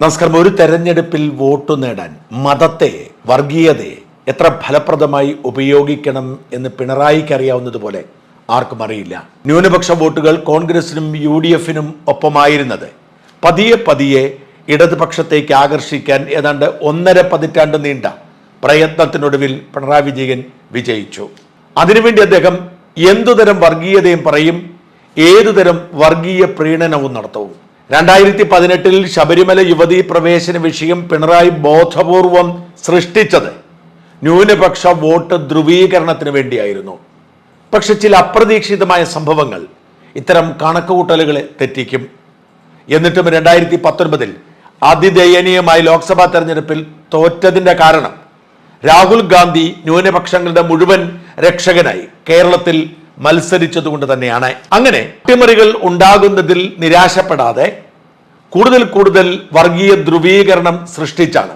നമസ്കാരം. ഒരു തെരഞ്ഞെടുപ്പിൽ വോട്ട് നേടാൻ മതത്തെ വർഗീയതയെ എത്ര ഫലപ്രദമായി ഉപയോഗിക്കണം എന്ന് പിണറായിക്ക് അറിയാവുന്നതുപോലെ ആർക്കും അറിയില്ല. ന്യൂനപക്ഷ വോട്ടുകൾ കോൺഗ്രസിനും യു ഡി എഫിനും ഒപ്പമായിരുന്നത്. പതിയെ പതിയെ ഇടതുപക്ഷത്തേക്ക് ആകർഷിക്കാൻ ഏതാണ്ട് ഒന്നര പതിറ്റാണ്ട് നീണ്ട പ്രയത്നത്തിനൊടുവിൽ പിണറായി വിജയൻ വിജയിച്ചു. അതിനുവേണ്ടി അദ്ദേഹം എന്തുതരം വർഗീയതയും പറയും? ഏതുതരം വർഗീയ പ്രീണനവും നടത്തവും? രണ്ടായിരത്തി പതിനെട്ടിൽ ശബരിമല യുവതീ പ്രവേശന വിഷയം പിണറായി ബോധപൂർവം സൃഷ്ടിച്ചത് ന്യൂനപക്ഷ വോട്ട് ധ്രുവീകരണത്തിന് വേണ്ടിയായിരുന്നു. പക്ഷെ ചില അപ്രതീക്ഷിതമായ സംഭവങ്ങൾ ഇത്തരം കണക്കുകൂട്ടലുകളെ തെറ്റിക്കും. എന്നിട്ടും രണ്ടായിരത്തി പത്തൊൻപതിൽ അതിദയനീയമായ ലോക്സഭാ തെരഞ്ഞെടുപ്പിൽ തോറ്റതിന്റെ കാരണം രാഹുൽ ഗാന്ധി ന്യൂനപക്ഷങ്ങളുടെ മുഴുവൻ രക്ഷകനായി കേരളത്തിൽ മത്സരിച്ചതുകൊണ്ട് തന്നെയാണ്. അങ്ങനെ അട്ടിമറികൾ ഉണ്ടാകുന്നതിൽ നിരാശപ്പെടാതെ കൂടുതൽ കൂടുതൽ വർഗീയ ധ്രുവീകരണം സൃഷ്ടിച്ചാണ്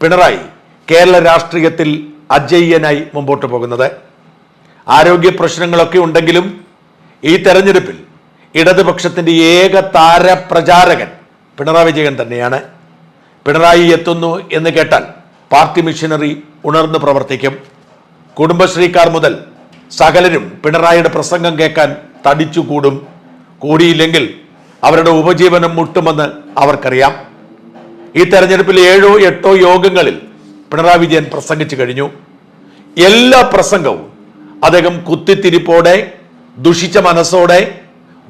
പിണറായി കേരള രാഷ്ട്രീയത്തിൽ അജയ്യനായി മുമ്പോട്ട് പോകുന്നത്. ആരോഗ്യ പ്രശ്നങ്ങളൊക്കെ ഉണ്ടെങ്കിലും ഈ തെരഞ്ഞെടുപ്പിൽ ഇടതുപക്ഷത്തിന്റെ ഏക താരപ്രചാരകൻ പിണറായി വിജയൻ തന്നെയാണ്. പിണറായി എത്തുന്നു എന്ന് കേട്ടാൽ പാർട്ടി മിഷനറി ഉണർന്നു പ്രവർത്തിക്കും. കുടുംബശ്രീക്കാർ മുതൽ സകലരും പിണറായിയുടെ പ്രസംഗം കേൾക്കാൻ തടിച്ചുകൂടും. കൂടിയില്ലെങ്കിൽ അവരുടെ ഉപജീവനം മുട്ടുമെന്ന് അവർക്കറിയാം. ഈ തെരഞ്ഞെടുപ്പിൽ ഏഴോ എട്ടോ യോഗങ്ങളിൽ പിണറായി വിജയൻ പ്രസംഗിച്ചു കഴിഞ്ഞു. എല്ലാ പ്രസംഗവും അദ്ദേഹം കുത്തിത്തിരിപ്പോടെ ദുഷിച്ച മനസ്സോടെ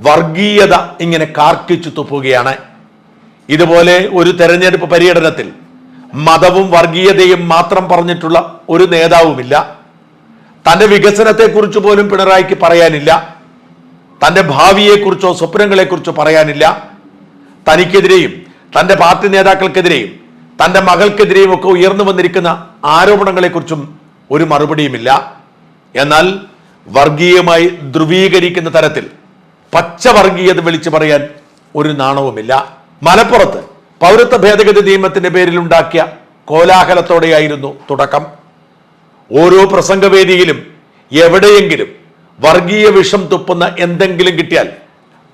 വർഗീയത ഇങ്ങനെ കാർക്കിച്ചു തുപ്പുകയാണ്. ഇതുപോലെ ഒരു തെരഞ്ഞെടുപ്പ് പര്യടനത്തിൽ മതവും വർഗീയതയും മാത്രം പറഞ്ഞിട്ടുള്ള ഒരു നേതാവുമില്ല. തന്റെ വികസനത്തെക്കുറിച്ച് പോലും പിണറായിക്ക് പറയാനില്ല. തന്റെ ഭാവിയെക്കുറിച്ചോ സ്വപ്നങ്ങളെക്കുറിച്ചോ പറയാനില്ല. തനിക്കെതിരെയും തന്റെ പാർട്ടി നേതാക്കൾക്കെതിരെയും തന്റെ മകൾക്കെതിരെയും ഒക്കെ ഉയർന്നു വന്നിരിക്കുന്ന ആരോപണങ്ങളെക്കുറിച്ചും ഒരു മറുപടിയുമില്ല. എന്നാൽ വർഗീയമായി ധ്രുവീകരിക്കുന്ന തരത്തിൽ പച്ചവർഗീയത വിളിച്ചു പറയാൻ ഒരു നാണവുമില്ല. മലപ്പുറത്ത് പൗരത്വ ഭേദഗതി നിയമത്തിന്റെ പേരിൽ ഉണ്ടാക്കിയ കോലാഹലത്തോടെയായിരുന്നു തുടക്കം. ഓരോ പ്രസംഗവേദിയിലും എവിടെയെങ്കിലും വർഗീയ വിഷം തുപ്പുന്ന എന്തെങ്കിലും കിട്ടിയാൽ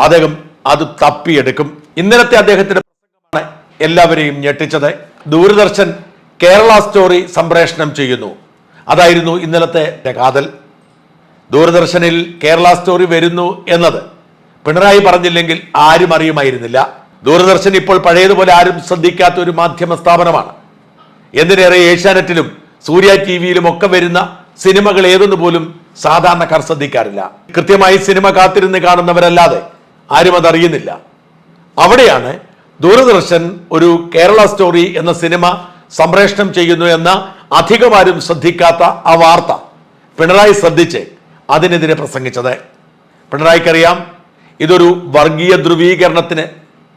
അദ്ദേഹം അത് തപ്പിയെടുക്കും. ഇന്നലത്തെ അദ്ദേഹത്തിന്റെ പ്രസംഗമാണ് എല്ലാവരെയും ഞെട്ടിച്ചത്. ദൂരദർശൻ കേരള സ്റ്റോറി സംപ്രേഷണം ചെയ്യുന്നു. അതായിരുന്നു ഇന്നലത്തെ കാതൽ. ദൂരദർശനിൽ കേരള സ്റ്റോറി വരുന്നു എന്നത് പിണറായി പറഞ്ഞില്ലെങ്കിൽ ആരും അറിയുമായിരുന്നില്ല. ദൂരദർശൻ ഇപ്പോൾ പഴയതുപോലെ ആരും ശ്രദ്ധിക്കാത്ത ഒരു മാധ്യമ സ്ഥാപനമാണ്. എന്തിനേറെ ഏഷ്യാനെറ്റിലും സൂര്യ ടി വിയിലും ഒക്കെ വരുന്ന സിനിമകൾ ഏതെന്ന് പോലും സാധാരണക്കാർ ശ്രദ്ധിക്കാറില്ല. കൃത്യമായി സിനിമ കാത്തിരുന്ന് കാണുന്നവരല്ലാതെ ആരും അതറിയുന്നില്ല. അവിടെയാണ് ദൂരദർശൻ ഒരു കേരള സ്റ്റോറി എന്ന സിനിമ സംപ്രേഷണം ചെയ്യുന്നു എന്ന അധികമാരും ശ്രദ്ധിക്കാത്ത ആ വാർത്ത പിണറായി ശ്രദ്ധിച്ച് അതിനെതിരെ പ്രസംഗിച്ചത്. പിണറായിക്കറിയാം ഇതൊരു വർഗീയ ധ്രുവീകരണത്തിന്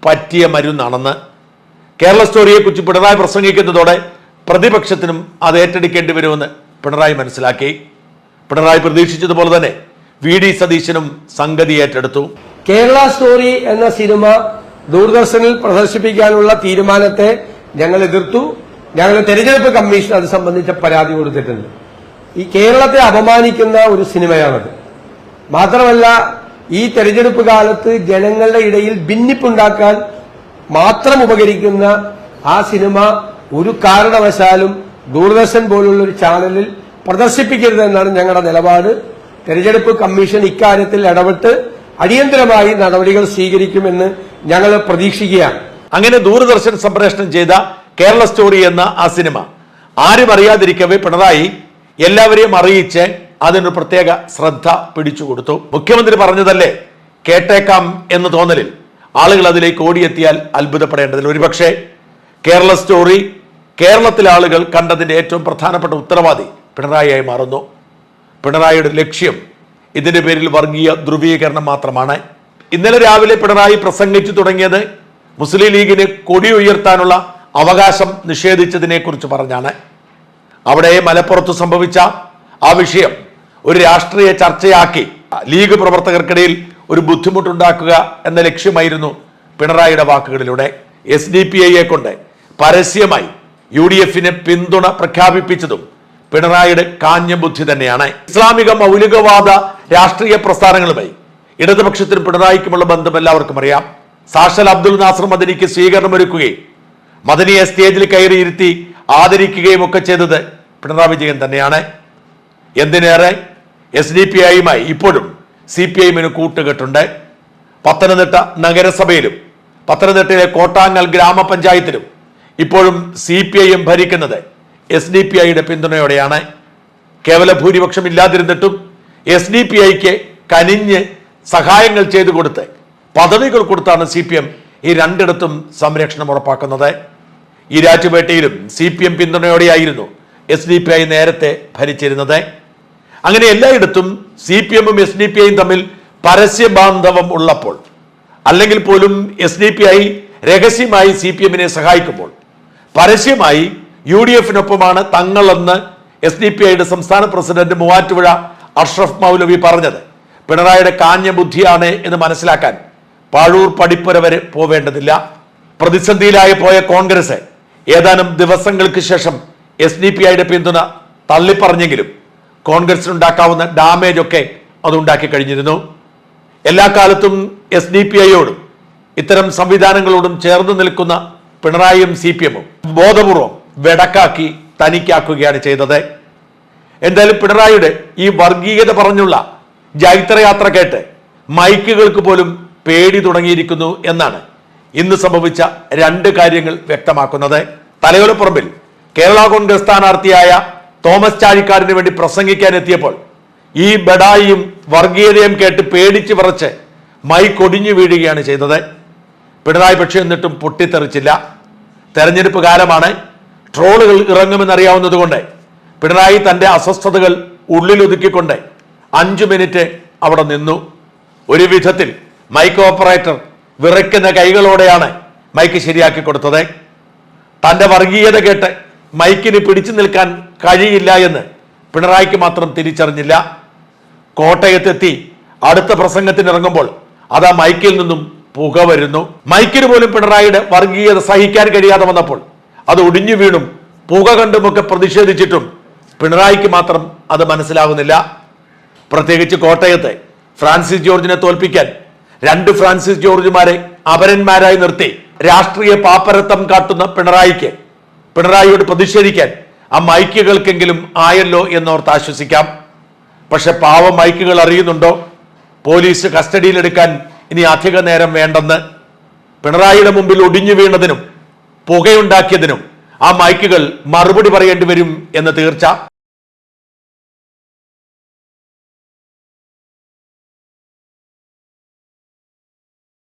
പറ്റിയ മരുന്നാണെന്ന്. കേരള സ്റ്റോറിയെ കുറിച്ച് പിണറായി പ്രസംഗിക്കുന്നതോടെ പ്രതിപക്ഷത്തിനും അത് ഏറ്റെടുക്കേണ്ടി വരുമെന്ന് പിണറായി മനസ്സിലാക്കി. പിണറായി പ്രതീക്ഷിച്ചതുപോലെ തന്നെ വി ഡി സതീശനും സംഗതി ഏറ്റെടുത്തു. കേരള സ്റ്റോറി എന്ന സിനിമ ദൂരദർശനിൽ പ്രദർശിപ്പിക്കാനുള്ള തീരുമാനത്തെ ഞങ്ങൾ എതിർത്തു. ഞങ്ങൾ തെരഞ്ഞെടുപ്പ് കമ്മീഷൻ അത് സംബന്ധിച്ച പരാതി കൊടുത്തിട്ടുണ്ട്. ഈ കേരളത്തെ അപമാനിക്കുന്ന ഒരു സിനിമയാണത്. മാത്രമല്ല ഈ തെരഞ്ഞെടുപ്പ് കാലത്ത് ജനങ്ങളുടെ ഇടയിൽ ഭിന്നിപ്പുണ്ടാക്കാൻ മാത്രം ഉപകരിക്കുന്ന ആ സിനിമ ഒരു കാരണവശാലും ദൂരദർശൻ പോലുള്ള ഒരു ചാനലിൽ പ്രദർശിപ്പിക്കരുത് എന്നാണ് ഞങ്ങളുടെ നിലപാട്. തെരഞ്ഞെടുപ്പ് കമ്മീഷൻ ഇക്കാര്യത്തിൽ ഇടപെട്ട് അടിയന്തരമായി നടപടികൾ സ്വീകരിക്കുമെന്ന് ഞങ്ങൾ പ്രതീക്ഷിക്കുകയാണ്. അങ്ങനെ ദൂരദർശൻ സംപ്രേഷണം ചെയ്ത കേരള സ്റ്റോറി എന്ന ആ സിനിമ. ആരും അറിയാതിരിക്കവേ പിണറായി എല്ലാവരെയും അറിയിച്ച് അതിനൊരു പ്രത്യേക ശ്രദ്ധ പിടിച്ചു കൊടുത്തു. മുഖ്യമന്ത്രി പറഞ്ഞതല്ലേ? കേട്ടേക്കാം എന്ന് തോന്നലിൽ ആളുകൾ അതിലേക്ക് ഓടിയെത്തിയാൽ അത്ഭുതപ്പെടേണ്ടതിൽ ഒരുപക്ഷെ കേരള സ്റ്റോറി കേരളത്തിലെ ആളുകൾ കണ്ടതിന്റെ ഏറ്റവും പ്രധാനപ്പെട്ട ഉത്തരവാദി പിണറായിയായി മാറുന്നു. പിണറായിയുടെ ലക്ഷ്യം ഇതിന്റെ പേരിൽ വർഗീയ ധ്രുവീകരണം മാത്രമാണ്. ഇന്നലെ രാവിലെ പിണറായി പ്രസംഗിച്ചു തുടങ്ങിയത് മുസ്ലിം ലീഗിന് കൊടി ഉയർത്താനുള്ള അവകാശം നിഷേധിച്ചതിനെക്കുറിച്ച് പറഞ്ഞാണ്. അവിടെ മലപ്പുറത്ത് സംഭവിച്ച ആ വിഷയം ഒരു രാഷ്ട്രീയ ചർച്ചയാക്കി. ലീഗ് പ്രവർത്തകർക്കിടയിൽ ഒരു ബുദ്ധിമുട്ടുണ്ടാക്കുക എന്ന ലക്ഷ്യമായിരുന്നു പിണറായിയുടെ വാക്കുകളിലൂടെ. എസ് ഡി പി ഐയെ കൊണ്ട് പരസ്യമായി യു ഡി എഫിന് പിന്തുണ പ്രഖ്യാപിപ്പിച്ചതും പിണറായിയുടെ കാഞ്ഞ ബുദ്ധി തന്നെയാണ്. ഇസ്ലാമിക മൗലികവാദ രാഷ്ട്രീയ പ്രസ്ഥാനങ്ങളുമായി ഇടതുപക്ഷത്തിനും പിണറായിക്കുമുള്ള ബന്ധം എല്ലാവർക്കും അറിയാം. സാഷൽ അബ്ദുൽ നാസർ മദനിക്ക് സ്വീകരണം ഒരുക്കുകയും മദനിയെ സ്റ്റേജിൽ കയറിയിരുത്തി ആദരിക്കുകയും ഒക്കെ ചെയ്തത് പിണറായി വിജയൻ തന്നെയാണ്. എന്തിനേറെ എസ് ഡി പി ഐയുമായി ഇപ്പോഴും സി പി ഐഎമ്മിന് കൂട്ടുകെട്ടുണ്ട്. പത്തനംതിട്ട നഗരസഭയിലും പത്തനംതിട്ടയിലെ കോട്ടാങ്ങൽ ഗ്രാമപഞ്ചായത്തിലും ഇപ്പോഴും സി പി ഐ എം ഭരിക്കുന്നത് എസ് ഡി പി ഐയുടെ പിന്തുണയോടെയാണ്. കേവല ഭൂരിപക്ഷം ഇല്ലാതിരുന്നിട്ടും എസ് ഡി പി ഐക്ക് കനിഞ്ഞ് സഹായങ്ങൾ ചെയ്തു കൊടുത്ത് പദവികൾ കൊടുത്താണ് സി പി എം ഈ രണ്ടിടത്തും സംരക്ഷണം ഉറപ്പാക്കുന്നത്. ഈ ഈരാറ്റുപേട്ടയിലും സി പി എം പിന്തുണയോടെയായിരുന്നു എസ് ഡി പി ഐ നേരത്തെ ഭരിച്ചിരുന്നത്. അങ്ങനെ എല്ലായിടത്തും സി പി എമ്മും എസ് ഡി പി ഐയും തമ്മിൽ പരസ്യബാന്ധവം ഉള്ളപ്പോൾ അല്ലെങ്കിൽ പോലും എസ് ഡി പി ഐ രഹസ്യമായി സി പി എമ്മിനെ സഹായിക്കുമ്പോൾ പരസ്യമായി യു ഡി എഫിനൊപ്പമാണ് തങ്ങളെന്ന് എസ് ഡി പി ഐയുടെ സംസ്ഥാന പ്രസിഡന്റ് മൂവാറ്റുപുഴ അഷ്റഫ് മൗലവി പറഞ്ഞത്. പിണറായിയുടെ കാഞ്ഞ ബുദ്ധിയാണ് എന്ന് മനസ്സിലാക്കാൻ പാഴൂർ പടിപ്പുര വരെ പോവേണ്ടതില്ല. പ്രതിസന്ധിയിലായി പോയ കോൺഗ്രസ് ഏതാനും ദിവസങ്ങൾക്ക് ശേഷം എസ് ഡി പി ഐയുടെ പിന്തുണ തള്ളിപ്പറഞ്ഞെങ്കിലും കോൺഗ്രസിനുണ്ടാക്കാവുന്ന ഡാമേജ് ഒക്കെ അതുണ്ടാക്കി കഴിഞ്ഞിരുന്നു. എല്ലാ കാലത്തും എസ് ഡി പി ഐയോടും ഇത്തരം സംവിധാനങ്ങളോടും ചേർന്ന് നിൽക്കുന്ന പിണറായിയും സി പി എമ്മും ബോധപൂർവം വെടക്കാക്കി തനിക്കാക്കുകയാണ് ചെയ്തത്. എന്തായാലും പിണറായിയുടെ ഈ വർഗീയത പറഞ്ഞുള്ള ജൈത്രയാത്ര കേട്ട് മൈക്കുകൾക്ക് പോലും പേടി തുടങ്ങിയിരിക്കുന്നു എന്നാണ് ഇന്ന് സംഭവിച്ച രണ്ട് കാര്യങ്ങൾ വ്യക്തമാക്കുന്നത്. തലയോലപ്പുറമ്പിൽ കേരള കോൺഗ്രസ് സ്ഥാനാർത്ഥിയായ തോമസ് ചാഴിക്കാടിന് വേണ്ടി പ്രസംഗിക്കാൻ എത്തിയപ്പോൾ ഈ ബഡായിയും വർഗീയതയും കേട്ട് പേടിച്ച് വിറച്ച് മൈക്കൊടിഞ്ഞു വീഴുകയാണ് ചെയ്തത്. പിണറായി പക്ഷേ എന്നിട്ടും പൊട്ടിത്തെറിച്ചില്ല. തെരഞ്ഞെടുപ്പ് കാലമാണ് ട്രോളുകൾ ഇറങ്ങുമെന്നറിയാവുന്നതുകൊണ്ട് പിണറായി തന്റെ അസ്വസ്ഥതകൾ ഉള്ളിലൊതുക്കിക്കൊണ്ട് അഞ്ചു മിനിറ്റ് അവിടെ നിന്നു. ഒരു വിധത്തിൽ മൈക്ക് ഓപ്പറേറ്റർ വിറയ്ക്കുന്ന കൈകളോടെയാണ് മൈക്ക് ശരിയാക്കി കൊടുത്തത്. തന്റെ വർഗീയത കേട്ട് മൈക്കിന് പിടിച്ചു നിൽക്കാൻ കഴിയില്ല എന്ന് പിണറായിക്ക് മാത്രം തിരിച്ചറിഞ്ഞില്ല. കോട്ടയത്തെത്തി അടുത്ത പ്രസംഗത്തിനിറങ്ങുമ്പോൾ അത് ആ മൈക്കിൽ നിന്നും പുക വരുന്നു. മൈക്കിന് പോലും പിണറായിയുടെ വർഗീയത സഹിക്കാൻ കഴിയാതെ വന്നപ്പോൾ അത് ഒടിഞ്ഞു വീണും പുക കണ്ടുമൊക്കെ പ്രതിഷേധിച്ചിട്ടും പിണറായിക്ക് മാത്രം അത് മനസ്സിലാകുന്നില്ല. പ്രത്യേകിച്ച് കോട്ടയത്തെ ഫ്രാൻസിസ് ജോർജിനെ തോൽപ്പിക്കാൻ രണ്ട് ഫ്രാൻസിസ് ജോർജുമാരെ അപരന്മാരായി നിർത്തി രാഷ്ട്രീയ പാപ്പരത്വം കാട്ടുന്ന പിണറായിക്ക് പിണറായിയോട് പ്രതിഷേധിക്കാൻ ആ മൈക്കുകൾക്കെങ്കിലും ആയല്ലോ എന്നോർത്ത് ആശ്വസിക്കാം. പക്ഷെ പാവം മൈക്കുകൾ അറിയുന്നുണ്ടോ? പോലീസ് കസ്റ്റഡിയിലെടുക്കാൻ ഇനി അധിക നേരം വേണ്ടെന്ന് പിണറായിയുടെ മുമ്പിൽ ഒടിഞ്ഞു വീണതിനും പുകയുണ്ടാക്കിയതിനും ആ മൈക്കുകൾ മറുപടി പറയേണ്ടി വരും എന്ന് തീർച്ച.